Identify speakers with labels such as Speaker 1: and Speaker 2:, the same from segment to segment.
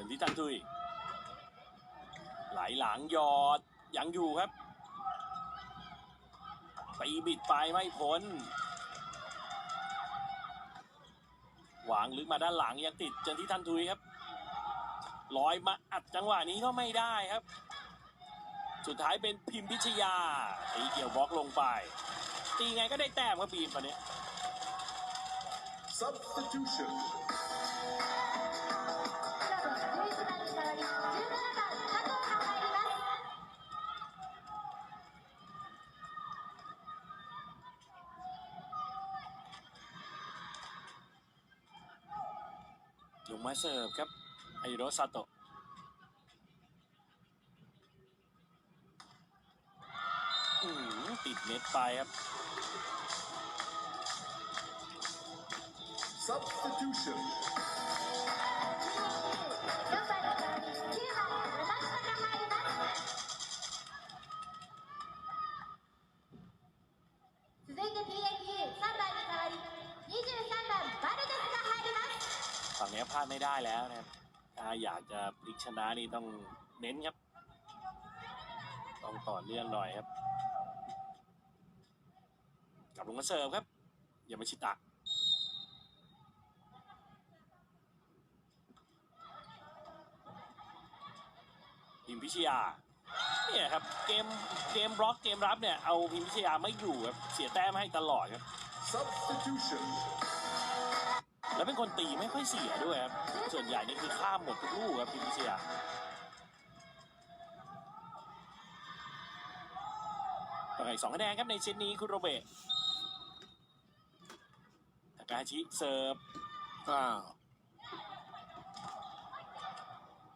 Speaker 1: เป็นที่ทันทุยไหลหลังยอดยังอยู่ครับตีบิดไปไม่พ้นวางลึกมาด้านหลังยังติดจนที่ทันทุยครับลอยมาอัดจังหวะนี้ก็ไม่ได้ครับ สุดท้ายเป็นพิมพิชยาตีเกี่ยวบล็อกลงไป ตีไงก็ได้แต้มครับบีมวันนี้
Speaker 2: Substitution.
Speaker 1: ลงมาเสิร์ฟครับไอโรซาโตะอื้อหือติดเน็ตไปครับ
Speaker 2: Substitution.
Speaker 3: 4番に代わり9番山下が入ります続いて PNU3
Speaker 1: นี้พลาดไม่ได้แล้วนะครับถ้าอยากจะพลิกชนะนี่ต้องเน้นครับ ต้องต่อเนื่องหน่อยครับกลับลงมาเสิร์ฟครับยามาชิตะพิมพิชยาเนี่ยครับเกมเกมบล็อกเกมรับเนี่ยเอาพิมพิชยาไม่อยู่ครับเสียแต้มให้ตลอดครับ
Speaker 2: Substitution.
Speaker 1: แล้วเป็นคนตีไม่ค่อยเสียด้วยครับ ส่วนใหญ่นี่คือข้ามหมดทุกลูกครับพิมพิชยาต่ออีกสองคะแนนครับในเซตนี้คุณโรเบตทากาชิเสิร์ฟ
Speaker 4: อ้าว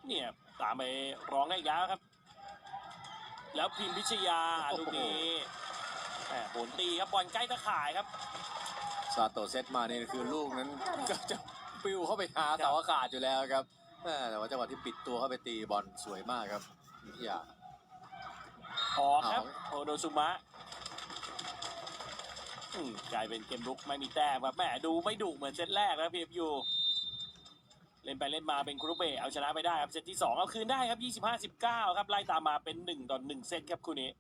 Speaker 1: เนี่ยตามไปร้องได้อีกแล้วครับ แล้วพิมพิชยาลูกนี้แหม โหนตีครับบอลใกล้ตะข่ายครับ
Speaker 4: ซาโตะเซตมานี่คือลูกนั้นก็จะปิวเข้าไปหาเสาอากาศอยู่แล้วครับแม่แต่ว่าจังหวะที่ปิดตัวเข้าไปตีบอลสวยมากครับวิทยา
Speaker 1: ออกครับ
Speaker 4: เอา
Speaker 1: โอโดซุมะอืมกลายเป็นเกมลุกไม่มีแต้มครับแหมดูไม่ดุเหมือนเซตแรกแล้วพีเอฟยูเล่นไปเล่นมาเป็นครูเบะเอาชนะไปได้ครับเซตที่2เอาคืนได้ครับ 25 19 ครับไล่ตามมาเป็น1ต่อ1เซตครับคู่นี้